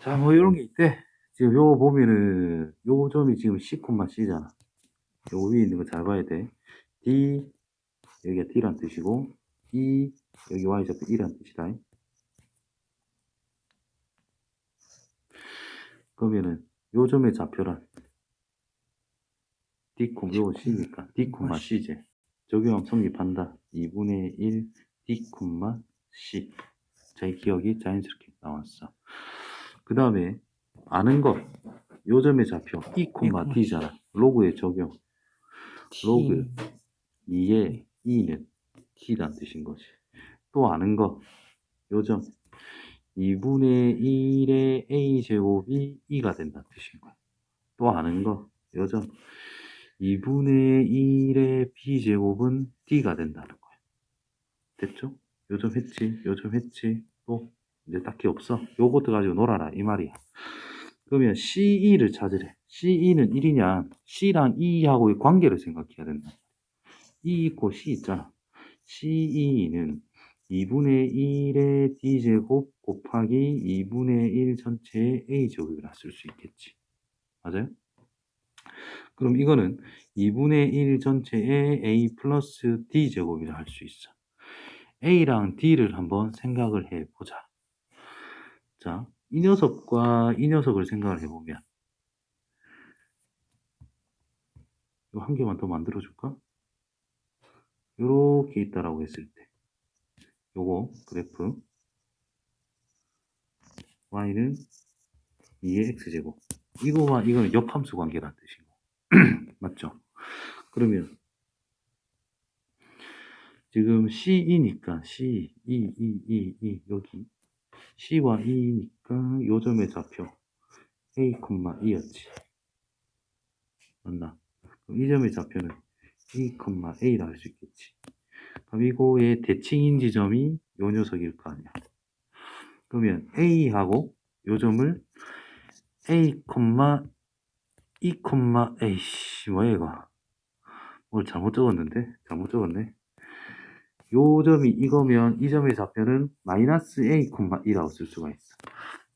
자, 뭐 이런 게 있대. 지금 요거 보면은 요 점이 지금 C, C잖아. 요 위에 있는 거 잘 봐야 돼. D 여기가 D란 뜻이고 E 여기 Y좌표 E란 뜻이다. 그러면은 요 점의 좌표란 D, 요 C니까 D, C제 적용하면 성립한다. 2분의 1 D, C 저희 기억이 자연스럽게 나왔어. 그 다음에 아는 거 요점의 좌표 E, D잖아. 로그에 적용. 로그 2에 E는 T란 뜻인 거지. 또 아는 거 요점 2분의 1의 A제곱이 2가 된다는 뜻인 거야. 또 아는 거 요점 2분의 1의 B제곱은 D가 된다는 거야. 됐죠? 요점 했지, 요점 했지, 또 이제 딱히 없어. 요것도 가지고 놀아라 이 말이야. 그러면 CE를 찾으래. CE는 1이냐? C랑 E하고의 관계를 생각해야 된다. E 있고 C 있잖아. CE는 2분의 1의 D제곱 곱하기 2분의 1 전체의 A제곱이라 쓸 수 있겠지. 맞아요? 그럼 이거는 2분의 1 전체의 A 플러스 D제곱이라 할 수 있어. A랑 D를 한번 생각을 해보자. 자, 이 녀석과 이 녀석을 생각을 해보면 이거 한 개만 더 만들어 줄까? 이렇게 있다라고 했을 때 요거 그래프 y는 2의 x제곱 이거와 이거는 역함수 관계라는 뜻이고 맞죠? 그러면 지금 CE니까 C, E, E, E, E 여기 C와 E니까 요점의 좌표 A, E였지. 맞나? 그럼 이 점의 좌표는 E, A라 할 수 있겠지. 그럼 이거의 대칭인 지점이 요 녀석일 거 아니야. 그러면 A하고 요 점을 A, E, A씨 뭐야 이거. 뭘 잘못 적었는데? 잘못 적었네 요 점이 이거면 이 점의 좌표는 마이너스 a, 2라고 쓸 수가 있어.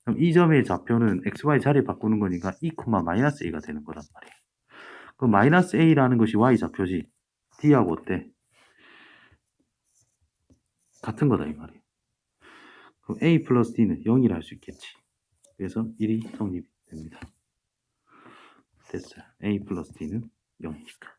그럼 이 점의 좌표는 xy 자리 바꾸는 거니까 2, 마이너스 a가 되는 거란 말이야. 그럼 마이너스 a라는 것이 y 좌표지. d하고 어때? 같은 거다 이 말이야. 그럼 a 플러스 d는 0이라 할 수 있겠지. 그래서 1이 성립이 됩니다. 됐어요. a 플러스 d는 0이니까.